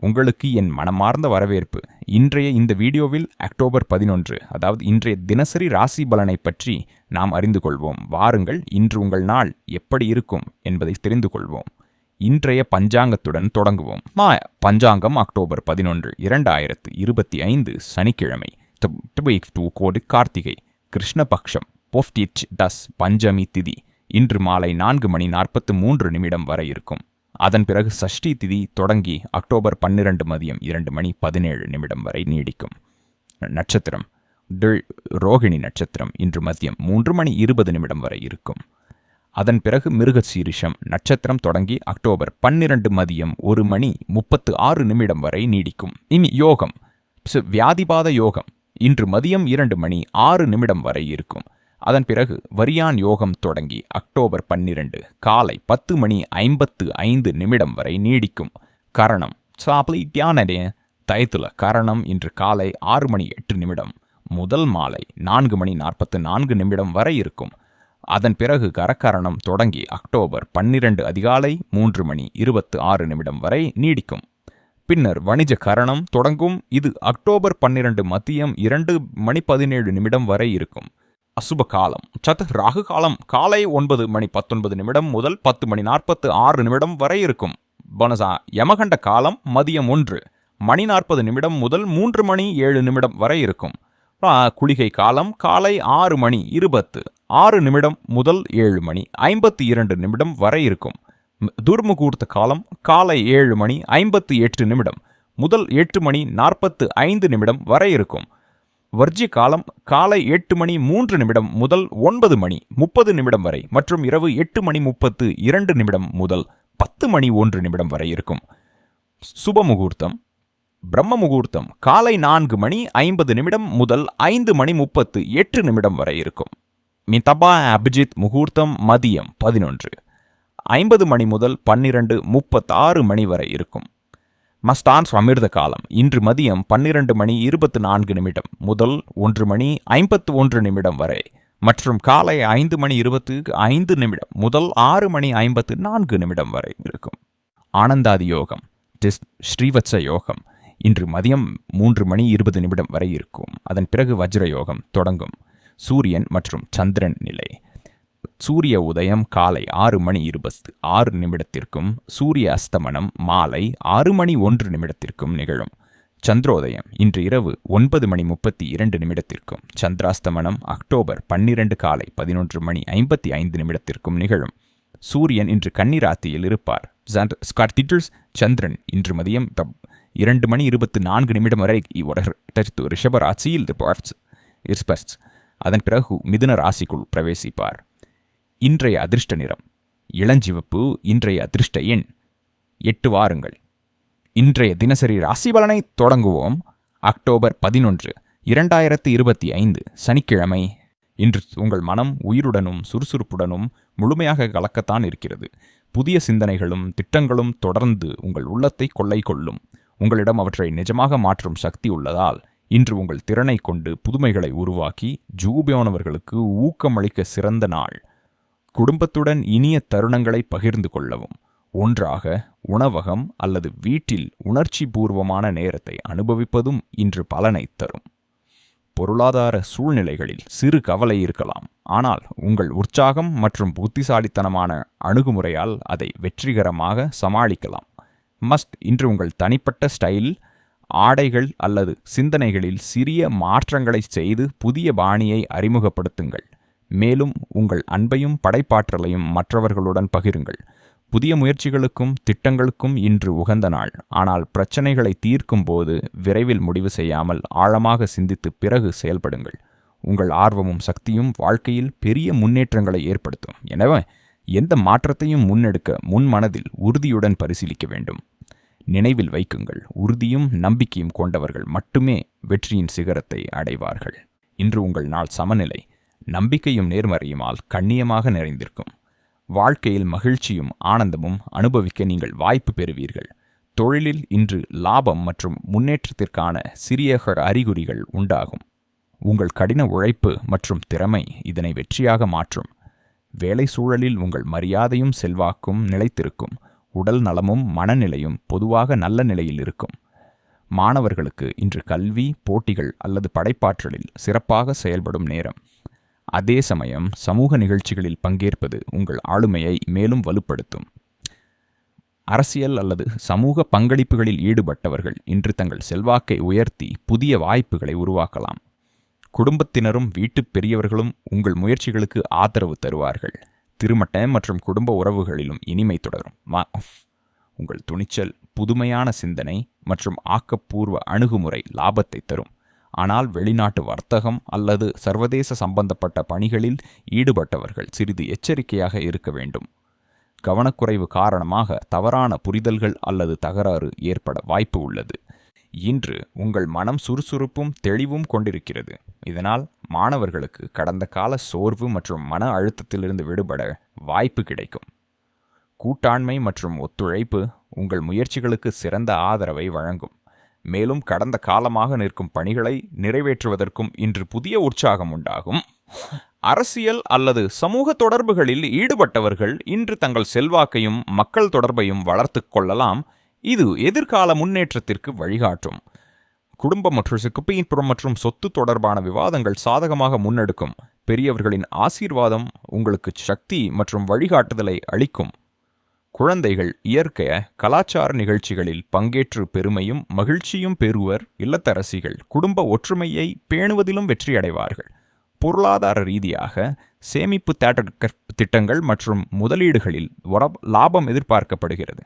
உங்களுக்கு என் மனமார்ந்த வரவேற்பு. இன்றைய இந்த வீடியோவில் அக்டோபர் பதினொன்று அதாவது இன்றைய தினசரி ராசி பலனை பற்றி நாம் அறிந்து கொள்வோம். வாருங்கள் இன்று உங்கள் நாள் எப்படி இருக்கும் என்பதை தெரிந்து கொள்வோம். இன்றைய பஞ்சாங்கத்துடன் தொடங்குவோம். மா பஞ்சாங்கம் அக்டோபர் பதினொன்று இரண்டாயிரத்து இருபத்தி ஐந்து சனிக்கிழமை. கோடு கார்த்திகை. கிருஷ்ணபக்ஷம் பொஃப்டிச் டஸ் பஞ்சமி திதி. இன்று மாலை நான்கு மணி நாற்பத்து மூன்று நிமிடம் வரை இருக்கும். அதன் பிறகு சஷ்டி திதி தொடங்கி அக்டோபர் பன்னிரண்டு மதியம் இரண்டு மணி பதினேழு நிமிடம் வரை நீடிக்கும். நட்சத்திரம். ரோகிணி நட்சத்திரம் இன்று மதியம் மூன்று மணி இருபது நிமிடம் வரை இருக்கும். அதன் பிறகு மிருகசீரிஷம் நட்சத்திரம் தொடங்கி அக்டோபர் பன்னிரண்டு மதியம் ஒரு மணி முப்பத்து ஆறு நிமிடம் வரை நீடிக்கும். இனி யோகம். வியாதிபாத யோகம். இன்று மதியம் இரண்டு மணி ஆறு நிமிடம் வரை இருக்கும். அதன் பிறகு வரியான் யோகம் தொடங்கி அக்டோபர் பன்னிரண்டு காலை பத்து மணி ஐம்பத்து ஐந்து நிமிடம் வரை நீடிக்கும். கரணம். சாப்ளி தியானடே தயத்துல கரணம் இன்று காலை ஆறு மணி எட்டு நிமிடம். முதல் மாலை நான்கு மணி நாற்பத்து நான்கு நிமிடம் வரை இருக்கும். அதன் பிறகு கரக்கரணம் தொடங்கி அக்டோபர் பன்னிரண்டு அதிகாலை மூன்று மணி இருபத்து ஆறு நிமிடம் வரை நீடிக்கும். பின்னர் வணிஜ கரணம் தொடங்கும். இது அக்டோபர் பன்னிரண்டு மதியம் இரண்டு மணி பதினேழு நிமிடம் வரை இருக்கும். அசுப காலம் சத் ராகு காலம் காலை ஒன்பது மணி பத்தொன்பது நிமிடம் முதல் பத்து மணி நாற்பத்து ஆறு நிமிடம் வரை இருக்கும். பனசா யமகண்ட காலம் மதியம் ஒன்று மணி நாற்பது நிமிடம் முதல் மூன்று மணி ஏழு நிமிடம் வரை இருக்கும். குளிகை காலம் காலை ஆறு மணி இருபத்து ஆறு நிமிடம் முதல் ஏழு மணி ஐம்பத்தி இரண்டு நிமிடம் வரை இருக்கும். துர்முகூர்த்த காலம் காலை ஏழு மணி ஐம்பத்து எட்டு நிமிடம் முதல் எட்டு மணி நாற்பத்து ஐந்து நிமிடம் வரை இருக்கும். வர்ஜி காலம் காலை எட்டு மணி மூன்று நிமிடம் முதல் ஒன்பது மணி முப்பது நிமிடம் வரை மற்றும் இரவு எட்டு மணி முப்பத்து இரண்டு நிமிடம் முதல் பத்து மணி ஒன்று நிமிடம் வரை இருக்கும். சுப முகூர்த்தம். பிரம்ம முகூர்த்தம். காலை நான்கு மணி ஐம்பது நிமிடம் முதல் ஐந்து மணி முப்பத்து எட்டு நிமிடம் வரை இருக்கும். மிதபா அபிஜித் முகூர்த்தம் மதியம் பதினொன்று. ஐம்பது மணி முதல் பன்னிரண்டு முப்பத்தாறு மணி வரை இருக்கும். மஸ்டான்ஸ் அமிர்த காலம். இன்று மதியம் பன்னிரண்டு மணி இருபத்தி நான்கு நிமிடம் முதல் ஒன்று மணி ஐம்பத்து ஒன்று நிமிடம் வரை மற்றும் காலை ஐந்து மணி இருபத்து ஐந்து நிமிடம் முதல் ஆறு மணி ஐம்பத்து நான்கு நிமிடம் வரை இருக்கும். ஆனந்தாதி யோகம் ஸ்ரீவத்ச யோகம் இன்று மதியம் மூன்று மணி இருபது நிமிடம் வரை இருக்கும். அதன் பிறகு வஜ்ர யோகம் தொடங்கும். சூரியன் மற்றும் சந்திரன் நிலை. சூரிய உதயம் காலை ஆறு மணி இருபத்து ஆறு நிமிடத்திற்கும் சூரிய அஸ்தமனம் மாலை ஆறு மணி ஒன்று நிமிடத்திற்கும் நிகழும். சந்திரோதயம் இன்று இரவு ஒன்பது மணி முப்பத்தி இரண்டு நிமிடத்திற்கும் சந்திராஸ்தமனம் அக்டோபர் பன்னிரண்டு காலை பதினொன்று மணி ஐம்பத்தி ஐந்து நிமிடத்திற்கும் நிகழும். சூரியன் இன்று கன்னிராத்தியில் இருப்பார். சந்திரன் இன்று மதியம் இரண்டு மணி இருபத்தி நான்கு நிமிடம் வரை ரிஷப ராசியில் அதன் பிறகு மிதுன ராசிக்குள் பிரவேசிப்பார். இன்றைய அதிர்ஷ்ட நிறம். இளஞ்சிவப்பு இன்றைய அதிர்ஷ்ட எண். எட்டு வாருங்கள். இன்றைய தினசரி ராசி பலனை தொடங்குவோம். அக்டோபர் பதினொன்று இரண்டாயிரத்து இருபத்தி ஐந்து சனிக்கிழமை. இன்று உங்கள் மனம் உயிருடனும் சுறுசுறுப்புடனும் முழுமையாக கலக்கத்தான் இருக்கிறது. புதிய சிந்தனைகளும் திட்டங்களும் தொடர்ந்து உங்கள் உள்ளத்தை கொள்ளை கொள்ளும். உங்களிடம் அவற்றை நிஜமாக மாற்றும் சக்தி உள்ளதால் இன்று உங்கள் திறனை கொண்டு புதுமைகளை உருவாக்கி ஜூபியானவர்களுக்கு ஊக்கமளிக்க சிறந்த நாள். குடும்பத்துடன் இனிய தருணங்களை பகிர்ந்து கொள்ளவும். ஒன்றாக உணவகம் அல்லது வீட்டில் உணர்ச்சி பூர்வமான நேரத்தை அனுபவிப்பதும் இன்று பலனை தரும். பொருளாதார சூழ்நிலைகளில் சிறு கவலை இருக்கலாம். ஆனால் உங்கள் உற்சாகம் மற்றும் புத்திசாலித்தனமான அணுகுமுறையால் அதை வெற்றிகரமாக சமாளிக்கலாம். மஸ்ட் இன்று உங்கள் தனிப்பட்ட ஸ்டைல் ஆடைகள் அல்லது சிந்தனைகளில் சிறிய மாற்றங்களை செய்து புதிய பாணியை அறிமுகப்படுத்துங்கள். மேலும் உங்கள் அன்பையும் படைப்பாற்றலையும் மற்றவர்களுடன் பகிருங்கள். புதிய முயற்சிகளுக்கும் திட்டங்களுக்கும் இன்று உகந்த நாள். ஆனால் பிரச்சனைகளை தீர்க்கும் போது விரைவில் முடிவு செய்யாமல் ஆழமாக சிந்தித்து பிறகு செயல்படுங்கள். உங்கள் ஆர்வமும் சக்தியும் வாழ்க்கையில் பெரிய முன்னேற்றங்களை ஏற்படுத்தும். எனவே எந்த மாற்றத்தையும் முன்னெடுக்க முன் மனதில் உறுதியுடன் பரிசீலிக்க வேண்டும். நினைவில் வைக்குங்கள். உறுதியும் நம்பிக்கையும் கொண்டவர்கள் மட்டுமே வெற்றியின் சிகரத்தை அடைவார்கள். இன்று உங்கள் நாள் சமநிலை. நம்பிக்கையும் நேர்மறையுமால் கண்ணியமாக நிறைந்திருக்கும். வாழ்க்கையில் மகிழ்ச்சியும் ஆனந்தமும் அனுபவிக்க நீங்கள் வாய்ப்பு பெறுவீர்கள். தொழிலில் இன்று லாபம் மற்றும் முன்னேற்றத்திற்கான சிறிய அறிகுறிகள் உண்டாகும். உங்கள் கடின உழைப்பு மற்றும் திறமை இதனை வெற்றியாக மாற்றும். வேலை சூழலில் உங்கள் மரியாதையும் செல்வாக்கும் நிலைத்திருக்கும். உடல் நலமும் மனநிலையும் பொதுவாக நல்ல நிலையில் இருக்கும். மாணவர்களுக்கு இன்று கல்வி போட்டிகள் அல்லது படைப்பாற்றலில் சிறப்பாக செயல்படும் நேரம். அதே சமயம் சமூக நிகழ்ச்சிகளில் பங்கேற்பது உங்கள் ஆளுமையை மேலும் வலுப்படுத்தும். அரசியல் அல்லது சமூக பங்களிப்புகளில் ஈடுபட்டவர்கள் இன்று தங்கள் செல்வாக்கை உயர்த்தி புதிய வாய்ப்புகளை உருவாக்கலாம். குடும்பத்தினரும் வீட்டுப் பெரியவர்களும் உங்கள் முயற்சிகளுக்கு ஆதரவு தருவார்கள். திருமட்ட மற்றும் குடும்ப உறவுகளிலும் இனிமை தொடரும். வா உங்கள் துணிச்சல் புதுமையான சிந்தனை மற்றும் ஆக்கப்பூர்வ அணுகுமுறை லாபத்தை தரும். ஆனால் வெளிநாட்டு வர்த்தகம் அல்லது சர்வதேச சம்பந்தப்பட்ட பணிகளில் ஈடுபட்டவர்கள் சிறிது எச்சரிக்கையாக இருக்க வேண்டும். கவனக்குறைவு காரணமாக தவறான புரிதல்கள் அல்லது தகராறு ஏற்பட வாய்ப்பு உள்ளது. இன்று உங்கள் மனம் சுறுசுறுப்பும் தெளிவும் கொண்டிருக்கிறது. இதனால் மாணவர்களுக்கு கடந்த கால சோர்வு மற்றும் மன அழுத்தத்திலிருந்து விடுபட வாய்ப்பு கிடைக்கும். கூட்டாண்மை மற்றும் ஒத்துழைப்பு உங்கள் முயற்சிகளுக்கு சிறந்த ஆதரவை வழங்கும். மேலும் கடந்த காலமாக நிற்கும் பணிகளை நிறைவேற்றுவதற்கும் இன்று புதிய உற்சாகம் உண்டாகும். அரசியல் அல்லது சமூக தொடர்புகளில் ஈடுபட்டவர்கள் இன்று தங்கள் செல்வாக்கையும் மக்கள் தொடர்பையும் வளர்த்து கொள்ளலாம். இது எதிர்கால முன்னேற்றத்திற்கு வழிகாட்டும். குடும்பம் மற்றும் சிக்குப்பையின்புறம் மற்றும் சொத்து தொடர்பான விவாதங்கள் சாதகமாக முன்னெடுக்கும். பெரியவர்களின் ஆசீர்வாதம் உங்களுக்கு சக்தி மற்றும் வழிகாட்டுதலை அளிக்கும். குழந்தைகள் இயற்கைய கலாச்சார நிகழ்ச்சிகளில் பங்கேற்று பெருமையும் மகிழ்ச்சியும் பெறுவர் இல்லத்தரசிகள். குடும்ப ஒற்றுமையை பேணுவதிலும் வெற்றியடைவார்கள். பொருளாதார ரீதியாக சேமிப்பு தேட்ட திட்டங்கள் மற்றும் முதலீடுகளில் லாபம் எதிர்பார்க்கப்படுகிறது.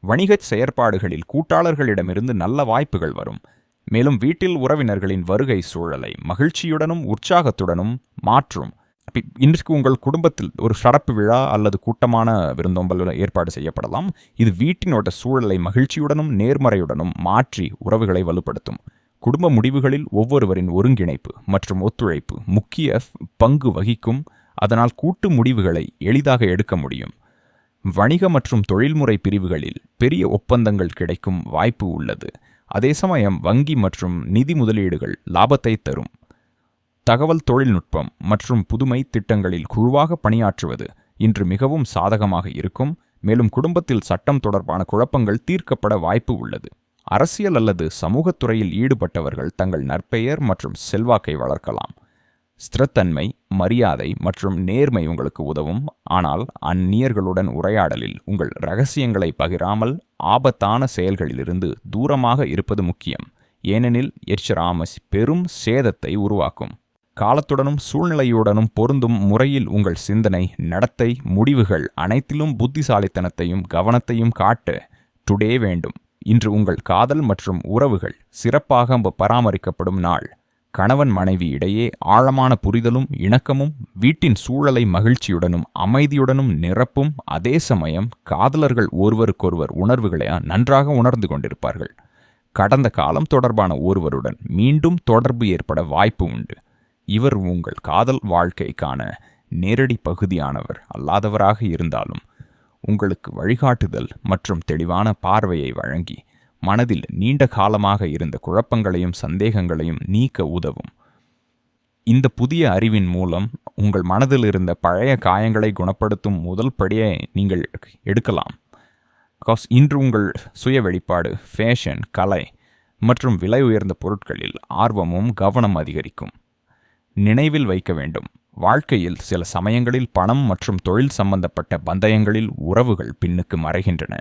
வணிகச் செயற்பாடுகளில் கூட்டாளர்களிடமிருந்து நல்ல வாய்ப்புகள் வரும். மேலும் வீட்டில் உறவினர்களின் வருகை சூழலை மகிழ்ச்சியுடனும் உற்சாகத்துடனும் மாற்றும். இன்றைக்கு உங்கள் குடும்பத்தில் ஒரு சடப்பு விழா அல்லது கூட்டமான விருந்தோம்பல் ஏற்பாடு செய்யப்படலாம். இது வீட்டினோட சூழலை மகிழ்ச்சியுடனும் நேர்மறையுடனும் மாற்றி உறவுகளை வலுப்படுத்தும். குடும்ப முடிவுகளில் ஒவ்வொருவரின் ஒருங்கிணைப்பு மற்றும் ஒத்துழைப்பு முக்கிய பங்கு வகிக்கும். அதனால் கூட்டு முடிவுகளை எளிதாக எடுக்க முடியும். வணிக மற்றும் தொழில்முறை பிரிவுகளில் பெரிய ஒப்பந்தங்கள் கிடைக்கும் வாய்ப்பு உள்ளது. அதே சமயம் வங்கி மற்றும் நிதி முதலீடுகள் லாபத்தை தரும். தகவல் தொழில்நுட்பம் மற்றும் புதுமை திட்டங்களில் குழுவாக பணியாற்றுவது இன்று மிகவும் சாதகமாக இருக்கும். மேலும் குடும்பத்தில் சட்டம் தொடர்பான குழப்பங்கள் தீர்க்கப்பட வாய்ப்பு உள்ளது. அரசியல் அல்லது சமூகத்துறையில் ஈடுபட்டவர்கள் தங்கள் நற்பெயர் மற்றும் செல்வாக்கை வளர்க்கலாம். ஸ்திரத்தன்மை மரியாதை மற்றும் நேர்மை உங்களுக்கு உதவும். ஆனால் அந்நியர்களுடன் உரையாடலில் உங்கள் ரகசியங்களை பகிராமல் ஆபத்தான செயல்களிலிருந்து தூரமாக இருப்பது முக்கியம். ஏனெனில் எச்ராமஸ் பெரும் சேதத்தை உருவாக்கும். காலத்துடனும் சூழ்நிலையுடனும் பொருந்தும் முறையில் உங்கள் சிந்தனை நடத்தை முடிவுகள் அனைத்திலும் புத்திசாலித்தனத்தையும் கவனத்தையும் காட்ட டுடே வேண்டும். இன்று உங்கள் காதல் மற்றும் உறவுகள் சிறப்பாக பராமரிக்கப்படும் நாள். கணவன் மனைவி இடையே ஆழமான புரிதலும் இணக்கமும் வீட்டின் சூழலை மகிழ்ச்சியுடனும் அமைதியுடனும் நிரப்பும் அதே சமயம் காதலர்கள் ஒருவருக்கொருவர் உணர்வுகளை நன்றாக உணர்ந்து கொண்டிருப்பார்கள். கடந்த காலம் தொடர்பான ஒருவருடன் மீண்டும் தொடர்பு ஏற்பட வாய்ப்பு உண்டு. இவர் உங்கள் காதல் வாழ்க்கைக்கான நேரடி பகுதியானவர். அல்லாதவராக இருந்தாலும் உங்களுக்கு வழிகாட்டுதல் மற்றும் தெளிவான பார்வையை வழங்கி மனதில் நீண்ட காலமாக இருந்த குழப்பங்களையும் சந்தேகங்களையும் நீக்க உதவும். இந்த புதிய அறிவின் மூலம் உங்கள் மனதில் இருந்த பழைய காயங்களை குணப்படுத்தும் முதல் படியை நீங்கள் எடுக்கலாம். பிகாஸ் இன்று உங்கள் சுய வெளிப்பாடு ஃபேஷன் கலை மற்றும் விலை உயர்ந்த பொருட்களில் ஆர்வமும் கவனம் அதிகரிக்கும். நினைவில் வைக்க வேண்டும். வாழ்க்கையில் சில சமயங்களில் பணம் மற்றும் தொழில் சம்பந்தப்பட்ட பந்தயங்களில் உறவுகள் பின்னுக்கு மறைகின்றன.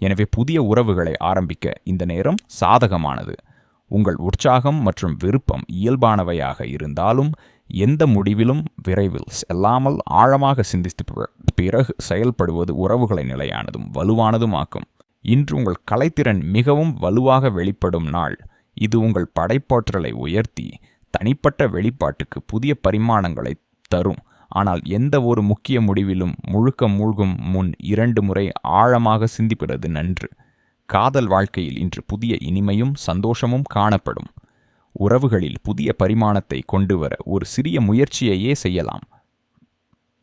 எனவே புதிய உறவுகளை ஆரம்பிக்க இந்த நேரம் சாதகமானது. உங்கள் உற்சாகம் மற்றும் விருப்பம் இயல்பானவையாக இருந்தாலும் எந்த முடிவிலும் விரைவில் செல்லாமல் ஆழமாக சிந்தித்து பிறகு செயல்படுவது உறவுகளை நிலையானதும் வலுவானதும் ஆக்கும். இன்று உங்கள் கலைத்திறன் மிகவும் வலுவாக வெளிப்படும் நாள். இது உங்கள் படைப்பாற்றலை உயர்த்தி தனிப்பட்ட வெளிப்பாட்டுக்கு புதிய பரிமாணங்களை தரும். ஆனால் எந்த ஒரு முக்கிய முடிவிலும் முழுக்க மூழ்கும் முன் இரண்டு முறை ஆழமாக சிந்திப்பது நன்று. காதல் வாழ்க்கையில் இன்று புதிய இனிமையும் சந்தோஷமும் காணப்படும். உறவுகளில் புதிய பரிமாணத்தை கொண்டுவர ஒரு சிறிய முயற்சியையே செய்யலாம்.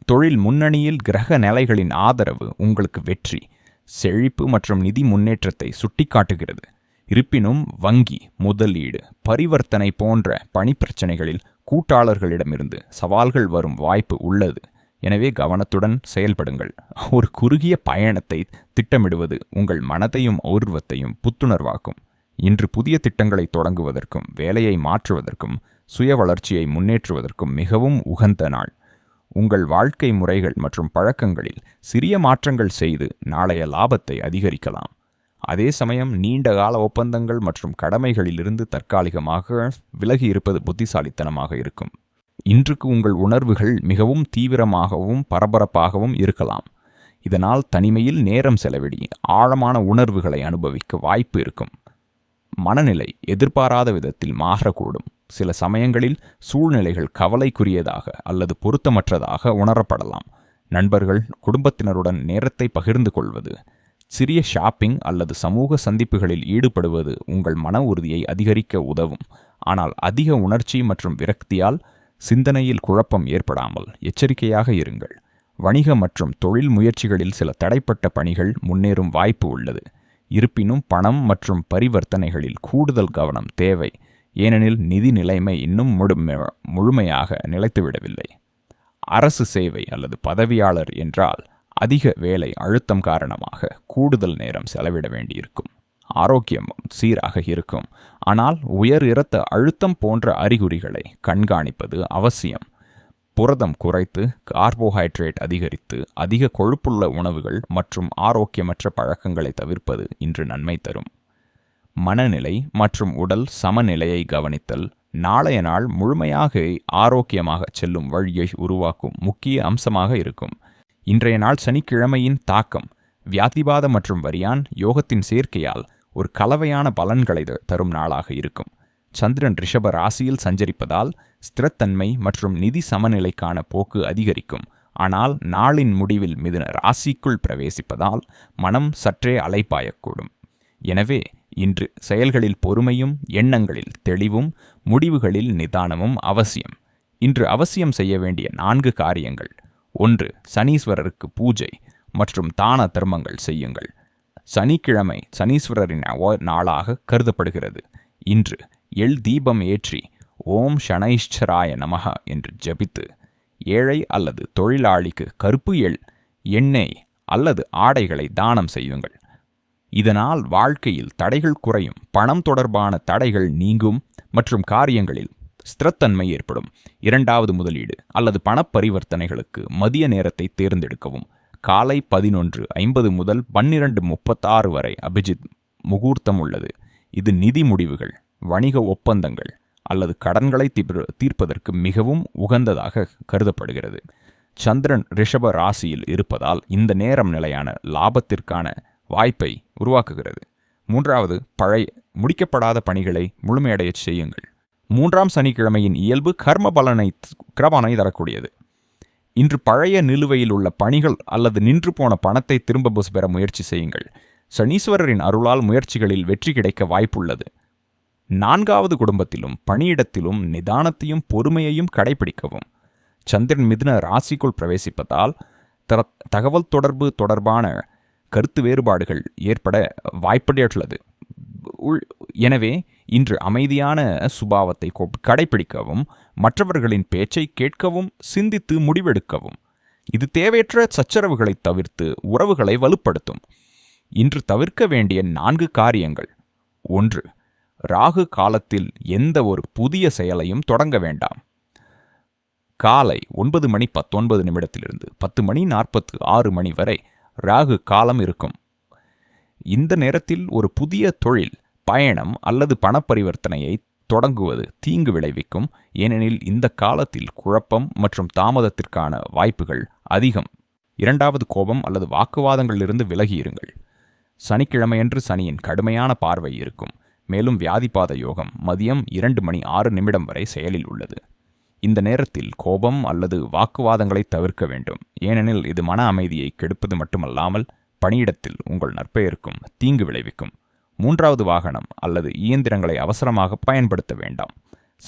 தொழில் முன்னணியில் கிரக நிலைகளின் ஆதரவு உங்களுக்கு வெற்றி. செழிப்பு மற்றும் நிதி முன்னேற்றத்தை சுட்டிக்காட்டுகிறது. இருப்பினும் வங்கி முதலீடு பரிவர்த்தனை போன்ற பணிப்பிரச்சனைகளில் கூட்டாளர்களிடமிருந்து சவால்கள் வரும் வாய்ப்பு உள்ளது. எனவே கவனத்துடன் செயல்படுங்கள். ஒரு குறுகிய பயணத்தை திட்டமிடுவது உங்கள் மனதையும் ஊர்வத்தையும் புத்துணர்வாக்கும். இன்று புதிய திட்டங்களை தொடங்குவதற்கும் வேலையை மாற்றுவதற்கும் சுய வளர்ச்சியை முன்னேற்றுவதற்கும் மிகவும் உகந்த நாள். உங்கள் வாழ்க்கை முறைகள் மற்றும் பழக்கங்களில் சிறிய மாற்றங்கள் செய்து நாளைய லாபத்தை அதிகரிக்கலாம். அதே சமயம் நீண்ட கால ஒப்பந்தங்கள் மற்றும் கடமைகளிலிருந்து தற்காலிகமாக விலகி இருப்பது புத்திசாலித்தனமாக இருக்கும். இன்றுக்கு உங்கள் உணர்வுகள் மிகவும் தீவிரமாகவும் பரபரப்பாகவும் இருக்கலாம். இதனால் தனிமையில் நேரம் செலவிடி ஆழமான உணர்வுகளை அனுபவிக்க வாய்ப்பு இருக்கும். மனநிலை எதிர்பாராத விதத்தில் மாறக்கூடும். சில சமயங்களில் சூழ்நிலைகள் கவலைக்குரியதாக அல்லது பொருத்தமற்றதாக உணரப்படலாம். நண்பர்கள் குடும்பத்தினருடன் நேரத்தை பகிர்ந்து கொள்வது சிறிய ஷாப்பிங் அல்லது சமூக சந்திப்புகளில் ஈடுபடுவது உங்கள் மன உறுதியை அதிகரிக்க உதவும். ஆனால் அதிக உணர்ச்சி மற்றும் விரக்தியால் சிந்தனையில் குழப்பம் ஏற்படாமல் எச்சரிக்கையாக இருங்கள். வணிக மற்றும் தொழில் முயற்சிகளில் சில தடைப்பட்ட பணிகள் முன்னேறும் வாய்ப்பு உள்ளது. இருப்பினும் பணம் மற்றும் பரிவர்த்தனைகளில் கூடுதல் கவனம் தேவை. ஏனெனில் நிதி நிலைமை இன்னும் முழுமையாக நிலைத்துவிடவில்லை. அரசு சேவை அல்லது பதவியாளர் என்றால் அதிக வேலை அழுத்தம் காரணமாக கூடுதல் நேரம் செலவிட வேண்டியிருக்கும். ஆரோக்கியம் சீராக இருக்கும். ஆனால் உயர் இரத்த அழுத்தம் போன்ற அறிகுறிகளை கண்காணிப்பது அவசியம். புரதம் குறைத்து கார்போஹைட்ரேட் அதிகரித்து அதிக கொழுப்புள்ள உணவுகள் மற்றும் ஆரோக்கியமற்ற பழக்கங்களை தவிர்ப்பது இன்று நன்மை தரும். மனநிலை மற்றும் உடல் சமநிலையை கவனித்தல் நாளைய நாள் முழுமையாக ஆரோக்கியமாக செல்லும் வழியை உருவாக்கும் முக்கிய அம்சமாக இருக்கும். இன்றைய நாள் சனிக்கிழமையின் தாக்கம் வியாதிபாத மற்றும் வரியான் யோகத்தின் சேர்க்கையால் ஒரு கலவையான பலன்களை தரும் நாளாக இருக்கும். சந்திரன் ரிஷப ராசியில் சஞ்சரிப்பதால் ஸ்திரத்தன்மை மற்றும் நிதி சமநிலைக்கான போக்கு அதிகரிக்கும். ஆனால் நாளின் முடிவில் மிதுன ராசிக்குள் பிரவேசிப்பதால் மனம் சற்றே அலைப்பாயக்கூடும் எனவே இன்று செயல்களில் பொறுமையும் எண்ணங்களில் தெளிவும் முடிவுகளில் நிதானமும் அவசியம். இன்று அவசியம் செய்ய வேண்டிய நான்கு காரியங்கள். ஒன்று சனீஸ்வரருக்கு பூஜை மற்றும் தான தர்மங்கள் செய்யுங்கள். சனிக்கிழமை சனீஸ்வரரின் நாளாக கருதப்படுகிறது. இன்று எள் தீபம் ஏற்றி ஓம் ஷனைஷ்சராய நமக என்று ஜபித்து ஏழை அல்லது தொழிலாளிக்கு கருப்பு எள் எண்ணெய் அல்லது ஆடைகளை தானம் செய்யுங்கள். இதனால் வாழ்க்கையில் தடைகள் குறையும் பணம் தொடர்பான தடைகள் நீங்கும் மற்றும் காரியங்களில் ஸ்திரத்தன்மை ஏற்படும். இரண்டாவது முதலீடு அல்லது பணப்பரிவர்த்தனைகளுக்கு மதிய நேரத்தை தேர்ந்தெடுக்கவும். காலை பதினொன்று ஐம்பது முதல் பன்னிரண்டு முப்பத்தாறு வரை அபிஜித் முகூர்த்தம் உள்ளது. இது நிதி முடிவுகள் வணிக ஒப்பந்தங்கள் அல்லது கடன்களை தீர்ப்பதற்கு மிகவும் உகந்ததாக கருதப்படுகிறது. சந்திரன் ரிஷப ராசியில் இருப்பதால் இந்த நேரம் நிலையான லாபத்திற்கான வாய்ப்பை உருவாக்குகிறது. மூன்றாவது பழைய முடிக்கப்படாத பணிகளை முழுமையடையச் செய்யுங்கள். மூன்றாம் சனிக்கிழமையின் இயல்பு கர்ம பலனை கிரபனை தரக்கூடியது. இன்று பழைய நிலுவையில் உள்ள பணிகள் அல்லது நின்று போன பணத்தை திரும்ப பெற முயற்சி செய்யுங்கள். சனீஸ்வரரின் அருளால் முயற்சிகளில் வெற்றி கிடைக்க வாய்ப்புள்ளது. நான்காவது குடும்பத்திலும் பணியிடத்திலும் நிதானத்தையும் பொறுமையையும் கடைபிடிக்கவும். சந்திரன் மிதுன ராசிக்குள் பிரவேசிப்பதால் தகவல் தொடர்பு தொடர்பான கருத்து வேறுபாடுகள் ஏற்பட வாய்ப்படையுள்ளது எனவே இன்று அமைதியான சுபாவத்தை கடைபிடிக்கவும் மற்றவர்களின் பேச்சை கேட்கவும் சிந்தித்து முடிவெடுக்கவும். இது தேவையற்ற சச்சரவுகளை தவிர்த்து உறவுகளை வலுப்படுத்தும். இன்று தவிர்க்க வேண்டிய நான்கு காரியங்கள். ஒன்று ராகு காலத்தில் எந்த ஒரு புதிய செயலையும் தொடங்க வேண்டாம். காலை ஒன்பது மணி பத்தொன்பது நிமிடத்திலிருந்து பத்து மணி நாற்பத்து ஆறு மணி வரை ராகு காலம் இருக்கும். இந்த நேரத்தில் ஒரு புதிய தொழில் பயணம் அல்லது பணப்பரிவர்த்தனையை தொடங்குவது தீங்கு விளைவிக்கும். ஏனெனில் இந்த காலத்தில் குழப்பம் மற்றும் தாமதத்திற்கான வாய்ப்புகள் அதிகம். இரண்டாவது கோபம் அல்லது வாக்குவாதங்களிலிருந்து விலகியிருங்கள். சனிக்கிழமையன்று சனியின் கடுமையான பார்வை இருக்கும். மேலும் வியாதிபாத யோகம் மதியம் இரண்டு மணி ஆறு நிமிடம் வரை செயலில் உள்ளது. இந்த நேரத்தில் கோபம் அல்லது வாக்குவாதங்களை தவிர்க்க வேண்டும். ஏனெனில் இது மன அமைதியை கெடுப்பது மட்டுமல்லாமல் பணியிடத்தில் உங்கள் நற்பெயருக்கும் தீங்கு விளைவிக்கும். மூன்றாவது வாகனம் அல்லது இயந்திரங்களை அவசரமாக பயன்படுத்த வேண்டாம்.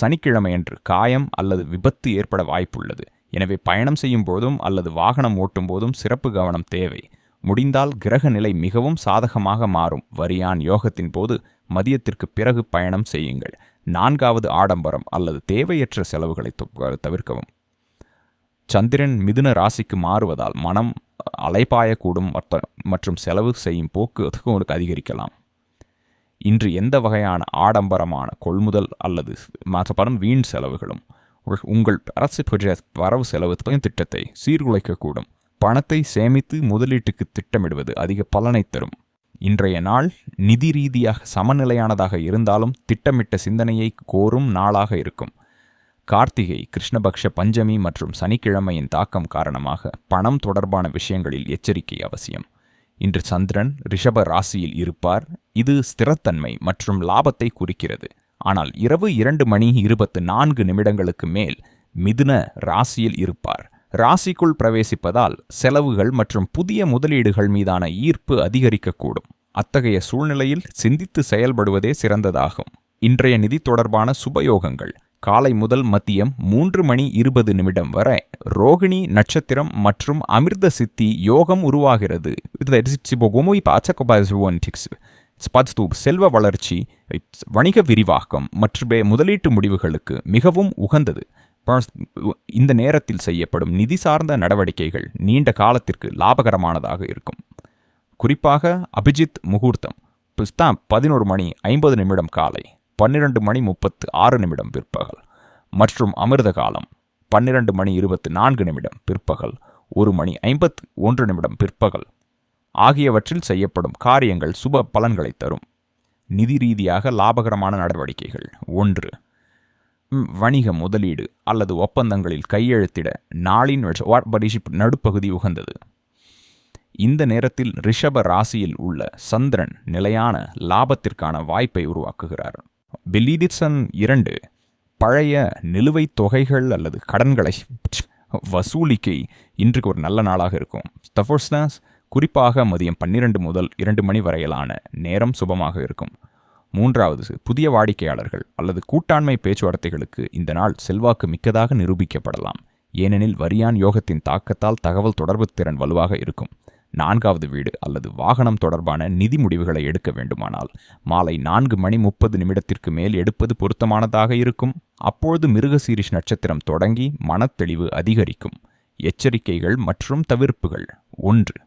சனிக்கிழமையன்று காயம் அல்லது விபத்து ஏற்பட வாய்ப்புள்ளது. எனவே பயணம் செய்யும் போதும் அல்லது வாகனம் ஓட்டும் போதும் சிறப்பு கவனம் தேவை. முடிந்தால் கிரக நிலை மிகவும் சாதகமாக மாறும். வரியான் யோகத்தின் போது மதியத்திற்கு பிறகு பயணம் செய்யுங்கள். நான்காவது ஆடம்பரம் அல்லது தேவையற்ற செலவுகளை தவிர்க்கவும். சந்திரன் மிதுன ராசிக்கு மாறுவதால் மனம் அலைபாயக்கூடும் மற்ற- மற்றும் செலவு செய்யும் போக்கு உங்களுக்கு அதிகரிக்கலாம். இன்று எந்த வகையான ஆடம்பரமான கொள்முதல் அல்லது மாற்றப்படும் வீண் செலவுகளும் உங்கள்- உங்கள் அரசு பற்றிய வரவு செலவு திட்டத்தை சீர்குலைக்கக்கூடும். பணத்தை சேமித்து முதலீட்டுக்கு திட்டமிடுவது அதிக பலனை தரும். இன்றைய நாள் நிதி ரீதியாக சமநிலையானதாக இருந்தாலும் திட்டமிட்ட சிந்தனையை கோரும் நாளாக இருக்கும். கார்த்திகை கிருஷ்ணபக்ஷ பஞ்சமி மற்றும் சனிக்கிழமையின் தாக்கம் காரணமாக பணம் தொடர்பான விஷயங்களில் எச்சரிக்கை அவசியம். இன்று சந்திரன் ரிஷப ராசியில் இருப்பார். இது ஸ்திரத்தன்மை மற்றும் லாபத்தை குறிக்கிறது. ஆனால் இரவு இரண்டு மணி இருபத்து நான்கு நிமிடங்களுக்கு மேல் மிதுன ராசியில் இருப்பார். ராசிக்குள் பிரவேசிப்பதால் செலவுகள் மற்றும் புதிய முதலீடுகள் மீதான ஈர்ப்பு அதிகரிக்கக்கூடும். அத்தகைய சூழ்நிலையில் சிந்தித்து செயல்படுவதே சிறந்ததாகும். இன்றைய நிதி தொடர்பான சுபயோகங்கள். காலை முதல் மதியம் மூன்று மணி இருபது நிமிடம் வரை ரோகிணி நட்சத்திரம் மற்றும் அமிர்த சித்தி யோகம் உருவாகிறது. ஸ்பத்ஸ்தூப் செல்வ வளர்ச்சி வணிக விரிவாக்கம் மற்றும் முதலீட்டு முடிவுகளுக்கு மிகவும் உகந்தது. இந்த நேரத்தில் செய்யப்படும் நிதி சார்ந்த நடவடிக்கைகள் நீண்ட காலத்திற்கு லாபகரமானதாக இருக்கும். குறிப்பாக அபிஜித் முகூர்த்தம். பதினோரு மணி ஐம்பது நிமிடம் காலை. பன்னிரண்டு மணி முப்பத்து ஆறு நிமிடம் பிற்பகல். மற்றும் அமிர்த காலம் பன்னிரண்டு மணி இருபத்தி நான்கு நிமிடம் பிற்பகல் ஒரு மணி ஐம்பத்து ஒன்று நிமிடம் பிற்பகல். ஆகியவற்றில் செய்யப்படும் காரியங்கள் சுப பலன்களை தரும். நிதி ரீதியாக லாபகரமான நடவடிக்கைகள். ஒன்று வணிக முதலீடு அல்லது ஒப்பந்தங்களில் கையெழுத்திட நாளின் பரிஷிப் நடுப்பகுதி உகந்தது. இந்த நேரத்தில் ரிஷப ராசியில் உள்ள சந்திரன் நிலையான லாபத்திற்கான வாய்ப்பை உருவாக்குகிறார். பெலிடிசன் இரண்டு பழைய நிலுவைத் தொகைகள் அல்லது கடன்களை வசூலிக்கை இன்றைக்கு ஒரு நல்ல நாளாக இருக்கும். தஃபோர்ஸ்னாஸ் குறிப்பாக மதியம் பன்னிரண்டு முதல் இரண்டு மணி வரையிலான நேரம் சுபமாக இருக்கும். மூன்றாவது புதிய வாடிக்கையாளர்கள் அல்லது கூட்டாண்மை பேச்சுவார்த்தைகளுக்கு இந்த நாள் செல்வாக்கு மிக்கதாக நிரூபிக்கப்படலாம். ஏனெனில் வரியான் யோகத்தின் தாக்கத்தால் தகவல் தொடர்பு திறன் வலுவாக இருக்கும். நான்காவது வீடு அல்லது வாகனம் தொடர்பான நிதி முடிவுகளை எடுக்க வேண்டுமானால் மாலை நான்கு மணி முப்பது நிமிடத்திற்கு மேல் எடுப்பது பொருத்தமானதாக இருக்கும். அப்பொழுது மிருகசீரிஷ் நட்சத்திரம் தொடங்கி மனத்தெளிவு அதிகரிக்கும். எச்சரிக்கைகள் மற்றும் தவிர்ப்புகள். ஒன்று.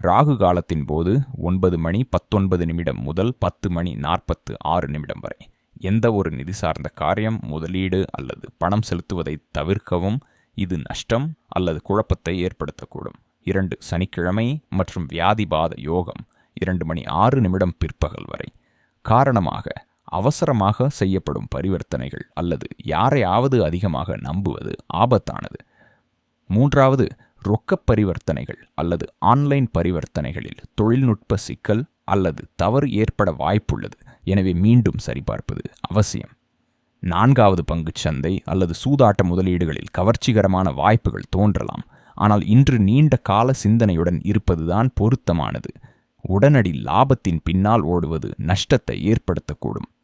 ராகு காலத்தின் போது ஒன்பது மணி பத்தொன்பது நிமிடம் முதல் பத்து மணி நாற்பத்து ஆறு நிமிடம் வரை. எந்த ஒரு நிதி சார்ந்த காரியம் முதலீடு அல்லது பணம் செலுத்துவதை தவிர்க்கவும். இது நஷ்டம் அல்லது குழப்பத்தை ஏற்படுத்தக்கூடும். இரண்டு சனிக்கிழமை மற்றும் வியாதிபாத யோகம் இரண்டு மணி ஆறு நிமிடம் பிற்பகல் வரை. காரணமாக அவசரமாக செய்யப்படும் பரிவர்த்தனைகள் அல்லது யாரையாவது அதிகமாக நம்புவது ஆபத்தானது. மூன்றாவது ரொக்க பரிவர்த்தனைகள் அல்லது ஆன்லைன் பரிவர்த்தனைகளில் தொழில்நுட்ப சிக்கல் அல்லது தவறு ஏற்பட வாய்ப்புள்ளது. எனவே மீண்டும் சரிபார்ப்பது அவசியம். நான்காவது பங்குச் சந்தை அல்லது சூதாட்ட முதலீடுகளில் கவர்ச்சிகரமான வாய்ப்புகள் தோன்றலாம். ஆனால் இன்று நீண்ட கால சிந்தனையுடன் இருப்பதுதான் பொருத்தமானது. உடனடி லாபத்தின் பின்னால் ஓடுவது நஷ்டத்தை ஏற்படுத்தக்கூடும்.